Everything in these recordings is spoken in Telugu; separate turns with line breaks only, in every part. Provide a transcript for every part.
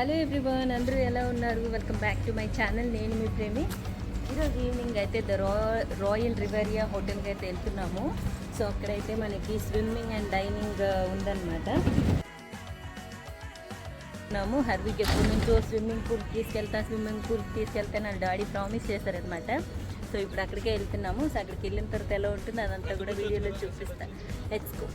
హలో ఎవ్రీవన్ అందరూ ఎలా ఉన్నారు? Welcome back to my channel నేను మీ ప్రేమి. ఈరోజు ఈవినింగ్ అయితే ద రా రాయల్ రివేరియా హోటల్కి అయితే వెళ్తున్నాము. సో అక్కడైతే మనకి స్విమ్మింగ్ అండ్ డైనింగ్ uh, ఉందన్నమాట. ఉన్నాము. హర్విక్ ఎప్పటి నుంచో స్విమ్మింగ్ పూల్ తీసుకెళ్తా స్విమ్మింగ్ పూల్ తీసుకెళ్తా నా డాడీ ప్రామిస్ చేశారనమాట సో ఇప్పుడు అక్కడికే వెళ్తున్నాము. సో అక్కడికి వెళ్ళిన తర్వాత ఎలా ఉంటుంది అదంతా కూడా వీడియోలో చూపిస్తాను లెట్స్ గో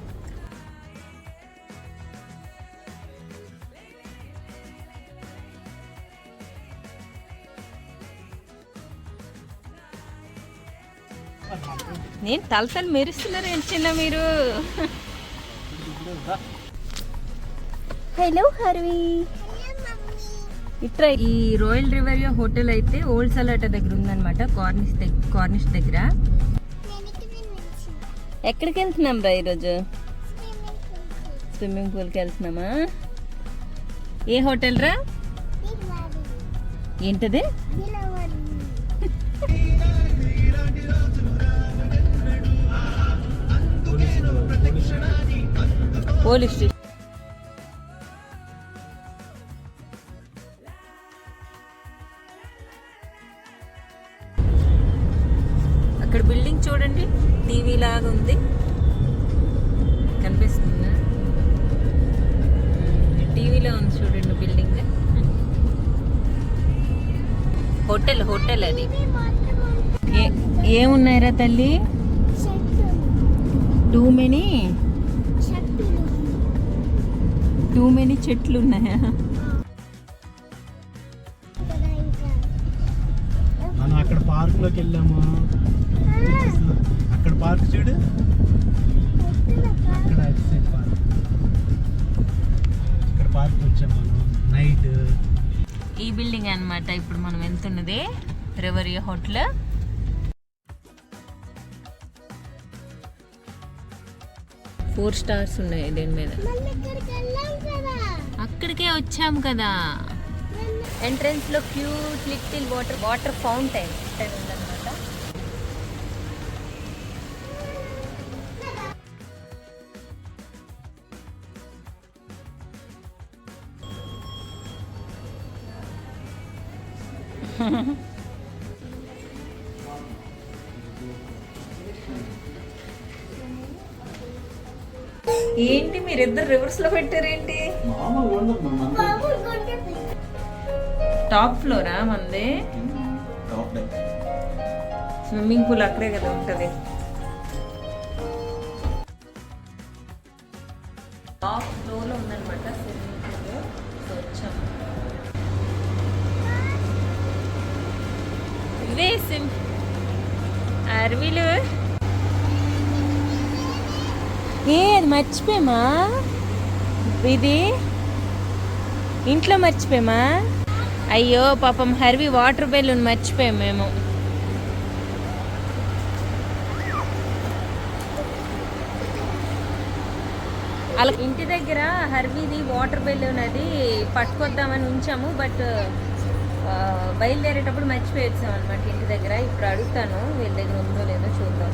నేను తలతలు మెరుస్తున్నారు చిన్న మీరు? హలో హర్వి. ఇట్రా ఈ రాయల్ రివరియా హోటల్ అయితే ఓల్డ్ సలాట దగ్గర ఉందన్నమాట కార్నిష్ దగ్గర కార్నిష్ దగ్గర. ఎక్కడికి వెళ్తున్నాం రా ఈరోజు? స్విమ్మింగ్ పూల్కి వెళ్తున్నామా? ఏ హోటల్ రా? ఏంటది? Police station. అక్కడ బిల్డింగ్ చూడండి టీవీ లాగా ఉంది. కనిపిస్తుందా? టీవీలో ఉంది చూడండి బిల్డింగ్. హోటల్ హోటల్ అది. ఏ ఏమున్నాయిరా తల్లి? టూ మెనీ టూ మెనీ చెట్లు ఉన్నాయా
మనం అక్కడ పార్క్లోకి వెళ్ళాము? అక్కడ పార్క్ చూడు. అక్కడ పార్క్. ఇక్కడ పార్క్ వచ్చాం మనం? నైట్
ఈ బిల్డింగ్ అన్నమాట ఇప్పుడు మనం వెళ్తున్నది రెవరియా హోటల్. ఫోర్ స్టార్స్ ఉన్నాయి దీని మీద. అక్కడికే వచ్చాం కదా. ఎంట్రన్స్లో cute little water water fountain ఉందన్నమాట. ఏంటి మీరిద్దరు రివర్స్లో పెట్టారేంటి? టాప్ ఫ్లోరా మంది? స్విమ్మింగ్ పూల్ అక్కడే కదా ఉంటది. టాప్ ఫ్లోర్లో ఉందనమాట స్విమ్మింగ్ పూల్ సో వచ్చాం ఇదే సిమ్ అరవిలు. ఏ అది మర్చిపోయామా? ఇది ఇంట్లో మర్చిపోయామా? అయ్యో పాపం హర్వి వాటర్ బెలూన్ మర్చిపోయాం మేము. అలా ఇంటి దగ్గర హర్వీది వాటర్ బెలూన్ అది పట్టుకొద్దామని ఉంచాము బట్ బయలుదేరేటప్పుడు మర్చిపోయొచ్చాం అనమాట ఇంటి దగ్గర. ఇప్పుడు అడుగుతాను వీళ్ళ దగ్గర ఉందో లేదో చూద్దాం.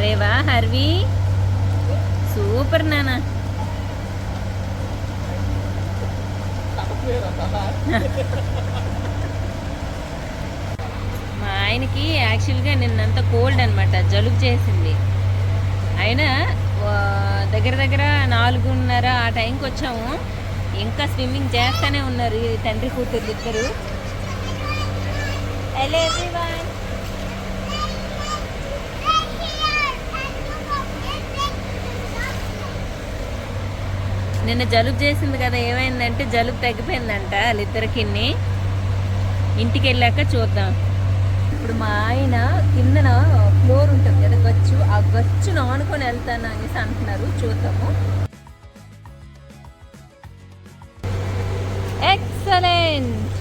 అరే వా హర్వి. సూపర్ నానా. మా ఆయనకి యాక్చువల్గా నిన్నంత కోల్డ్ అనమాట జలుబు చేసింది. అయినా దగ్గర దగ్గర నాలుగున్నర ఆ టైంకి వచ్చాము. ఇంకా స్విమ్మింగ్ చేస్తూనే ఉన్నారు ఈ తండ్రి కూతురు ఇద్దరు. హలో ఎవ్రీవన్ నిన్న జలుబు చేసింది కదా ఏమైందంటే జలుబు తగ్గిపోయిందంట వాళ్ళిద్దరికి ఇంటికి వెళ్ళాక చూద్దాం. ఇప్పుడు మా ఆయన కిందన ఫ్లోర్ ఉంటుంది కదా గచ్చు ఆ గచ్చును ఆనుకొని వెళ్తాను అనేసి అంటున్నారు. చూద్దాము. ఎక్సలెంట్!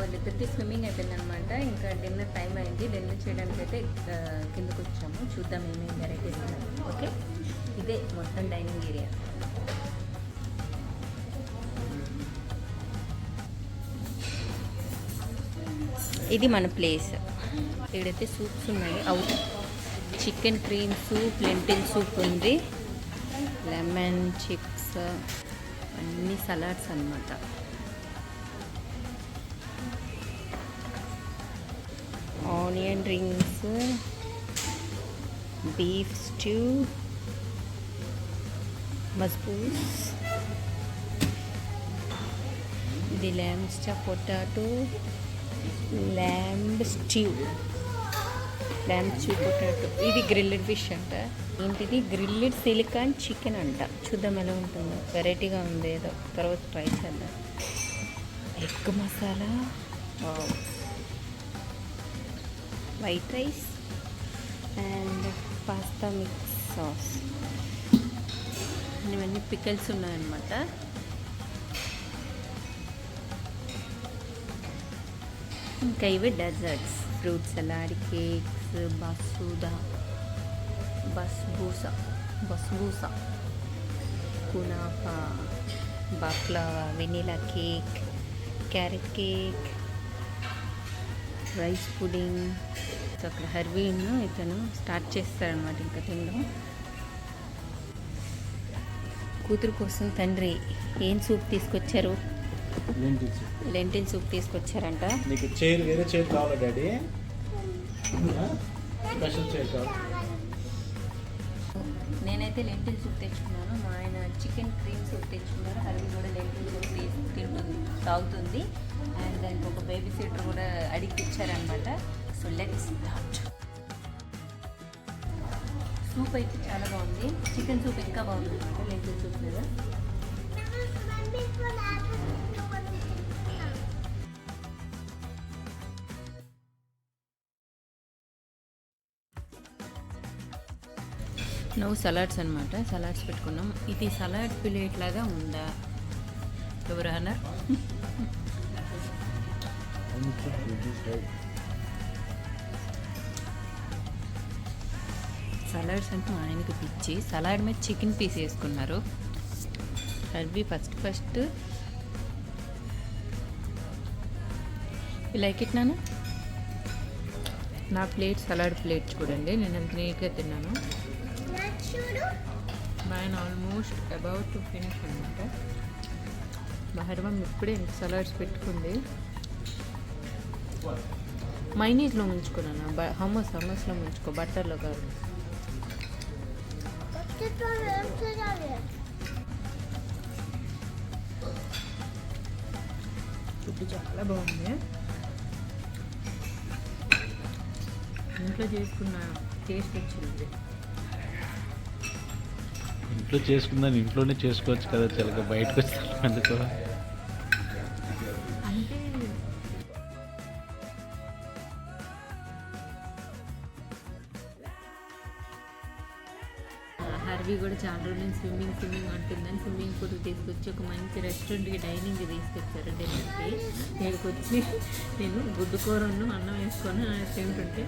వాళ్ళిద్దరికి స్విమ్మింగ్ అయిపోయింది అనమాట ఇంకా డిన్నర్ టైం అయింది. డిన్నర్ చేయడానికి అయితే కిందకు వచ్చాము. చూద్దాం ఏమేమి వెరైటీస్ ఓకే? ఇదే మొత్తం డైనింగ్ ఏరియా. ఇది మన ప్లేస్ ఇక్కడైతే సూప్స్ ఉన్నాయి. Out chicken cream soup lentil soup ఉంది. లెమన్ చిప్స్ అన్ని సలాడ్స్ అన్నమాట. ఆనియన్ రింగ్స్ బీఫ్ స్ట్యూ మస్బూస్ ఇది ల్యామ్స్టా potato lamb stew lamb stew potato ఇది గ్రిల్లెడ్ ఫిష్ అంట. ఏంటిది? గ్రిల్లెడ్ సిలికాన్ చికెన్ అంట. చూద్దాం ఎలా ఉంటుందో. వెరైటీగా ఉంది. ఏదో తర్వాత ట్రై చేద్దాం. Egg masala. White rice and pasta mix sauce. ఇవన్నీ పికల్స్ ఉన్నాయన్నమాట. ఇంకా ఇవి desserts fruit salad cakes బసూదా బస్బూసా బస్బూసా kunafa baklava vanilla cake carrot cake rice pudding so అక్కడ హర్వీన్ ఇతను స్టార్ట్ చేస్తారనమాట ఇంకా తినడం. కూతురు కోసం తండ్రి ఏం సూప్ తీసుకొచ్చారు? Lentil soup. తీసుకొచ్చారంట.
నీకు చైర్ వేరే చైర్ కావాలా డాడీ. స్పెషల్ చైర్ కావాలి.
నేనైతే లెంటిల్ సూప్ తెచ్చుకున్నాను. మా ఆయన చికెన్ క్రీమ్ సూప్ తెచ్చుకున్నారు. హరి కూడా లెంటిల్ సూప్ తింటుంది తాగుతుంది. అండ్ దానికి ఒక బేబీ సీటర్ కూడా అడిగి ఇచ్చారనమాట సో లెట్స్ స్టార్ట్. సూప్ అయితే చాలా బాగుంది. చికెన్ సూప్ ఇంకా బాగుంది. అనమాట లెంటిల్ సూప్ మీద. నువ్వు సలాడ్స్ అనమాట సలాడ్స్ పెట్టుకున్నాం. ఇది సలాడ్ ప్లేట్ లాగా ఉందా? ఎవరు అన్నారు సలాడ్స్ అంటే మా ఆయనకి పిచ్చి. సలాడ్ మీద చికెన్ పీస్ వేసుకున్నారు. అవి ఫస్ట్ ఫస్ట్ లైక్ ఇట్ నాన్న నా ప్లేట్ సలాడ్ ప్లేట్ చూడండి. నేను ఎంత నీట్గా తిన్నాను. మా ఆయన ఆల్మోస్ట్ అబౌట్ టు ఫినిష్ అనమాట మా హర్మం ఇప్పుడే సలాడ్స్ పెట్టుకుంది. మైనీస్లో ముంచుకున్నాను బ హమ్మస్ హమ్మస్లో ముంచుకో. బట్టర్లో కాదు. ఫుడ్ చాలా బాగుంది. ఇంట్లో చేసుకున్న టేస్ట్ వచ్చింది.
ఇంట్లో చేసుకుందాం ఇంట్లోనే చేసుకోవచ్చు కదా చిలక బయటకు వస్తాను అందుకో.
హర్వి కూడా చాలా రోజులు నుంచి స్విమ్మింగ్ స్విమ్మింగ్ అంటుందని స్విమ్మింగ్ పూల్ తీసుకొచ్చి ఒక మంచి రెస్టారెంట్కి డైనింగ్ తీసుకొచ్చారు డిన్నర్కి ఇక్కడికి వచ్చి నేను గుడ్డు కూరను అన్నం వేసుకొని తింటుంటే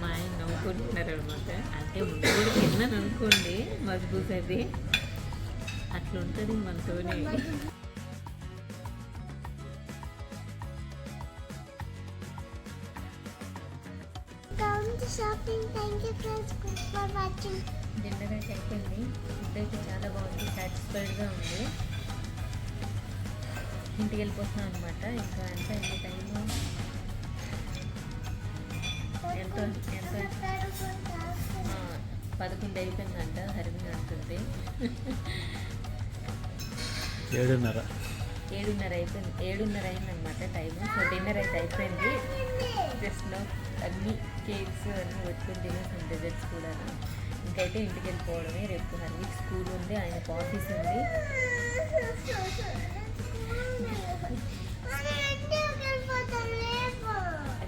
మా ఆయన నవ్వుకుంటున్నారు అనమాట అంటే ముందు కూడా తిన్నాను అనుకోండి మజ్బూస్ అది. అట్లా ఉంటుంది మనతోనే.
Shopping thank you friends for watching
dinner అయితే అయిపోయింది. ఫుడ్ అయితే చాలా బాగుంది. సాటిస్ఫైడ్గా ఉంది. ఇంటికి వెళ్ళిపోతున్నాం అనమాట ఇంకా ఎంత అయింది టైము ఎంత ఎంత. పదకొండు అయిపోయిందంట హరిని అంటుంది.
ఏడున్నర.
ఏడున్నర అయిపోయింది. ఏడున్నర అయిందనమాట టైము సో డిన్నర్ అయితే అయిపోయింది. జస్ట్లో అన్ని కేక్స్ అన్నీ పెట్టుకుని తినేసాం డెజర్ట్స్ కూడా ఇంకైతే ఇంటికి వెళ్ళిపోవడమే. రేపు హర్వీక్ స్కూల్ ఉంది ఆయనకు ఆఫీస్ ఉంది.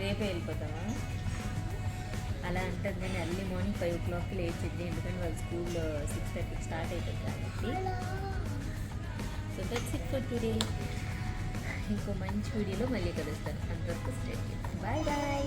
రేపే వెళ్ళిపోతామా అలా అంటుంది నేను ఎర్లీ మార్నింగ్ ఫైవ్ ఓ క్లాక్కి లేచింది ఎందుకంటే వాళ్ళ స్కూల్ సిక్స్ థర్టీకి స్టార్ట్ అవుతుంది కాబట్టి. So that's it for today ఇంకో మంచి వీడియోలో మళ్ళీ కలుస్తారు అంతవరకు స్టేట్ బాయ్ బాయ్